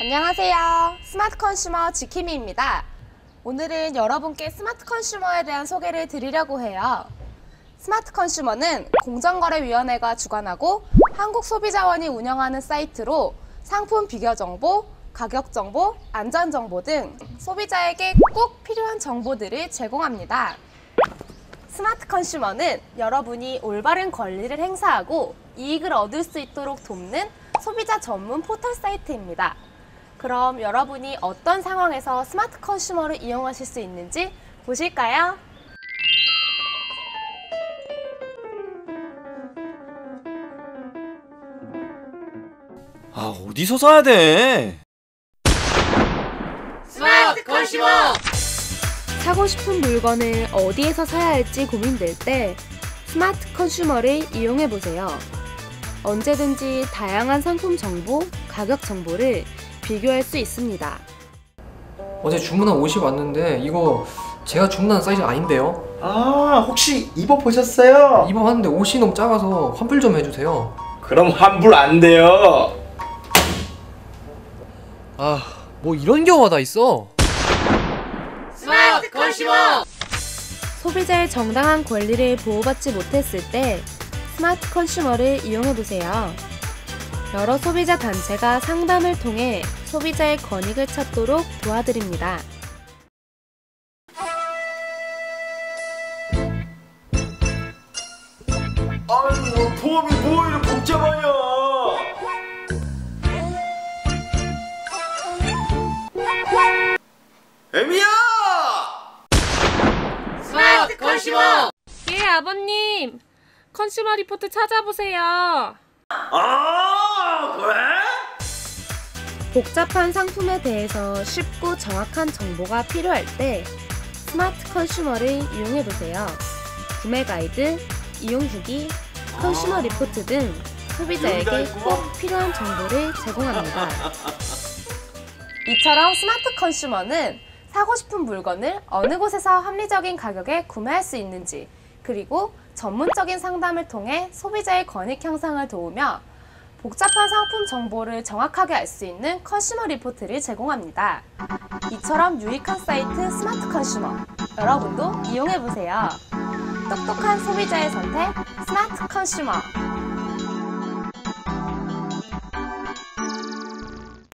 안녕하세요. 스마트 컨슈머 지킴이입니다. 오늘은 여러분께 스마트 컨슈머에 대한 소개를 드리려고 해요. 스마트 컨슈머는 공정거래위원회가 주관하고 한국소비자원이 운영하는 사이트로 상품 비교 정보, 가격 정보, 안전 정보 등 소비자에게 꼭 필요한 정보들을 제공합니다. 스마트 컨슈머는 여러분이 올바른 권리를 행사하고 이익을 얻을 수 있도록 돕는 소비자 전문 포털 사이트입니다. 그럼 여러분이 어떤 상황에서 스마트 컨슈머를 이용하실 수 있는지 보실까요? 아 어디서 사야 돼? 스마트 컨슈머 사고 싶은 물건을 어디에서 사야 할지 고민될 때 스마트 컨슈머를 이용해 보세요. 언제든지 다양한 상품 정보, 가격 정보를 비교할 수 있습니다. 어제 주문한 옷이 왔는데 이거 제가 주문한 사이즈가 아닌데요? 아, 혹시 입어보셨어요? 입어봤는데 옷이 너무 작아서 환불 좀 해주세요. 그럼 환불 안 돼요. 아, 뭐 이런 경우가 다 있어. 스마트 컨슈머 소비자의 정당한 권리를 보호받지 못했을 때 스마트 컨슈머를 이용해 보세요. 여러 소비자 단체가 상담을 통해 소비자의 권익을 찾도록 도와드립니다. 아유, 보험이 뭐 이렇게 복잡하냐? 애미야! 스마트 컨슈머 예, 아버님. 컨슈머 리포트 찾아보세요. 아? 복잡한 상품에 대해서 쉽고 정확한 정보가 필요할 때 스마트 컨슈머를 이용해 보세요. 구매 가이드, 이용 후기, 컨슈머 리포트 등 소비자에게 꼭 필요한 정보를 제공합니다. 이처럼 스마트 컨슈머는 사고 싶은 물건을 어느 곳에서 합리적인 가격에 구매할 수 있는지, 그리고 전문적인 상담을 통해 소비자의 권익 향상을 도우며 복잡한 상품 정보를 정확하게 알 수 있는 컨슈머 리포트를 제공합니다. 이처럼 유익한 사이트 스마트 컨슈머 여러분도 이용해 보세요. 똑똑한 소비자의 선택 스마트 컨슈머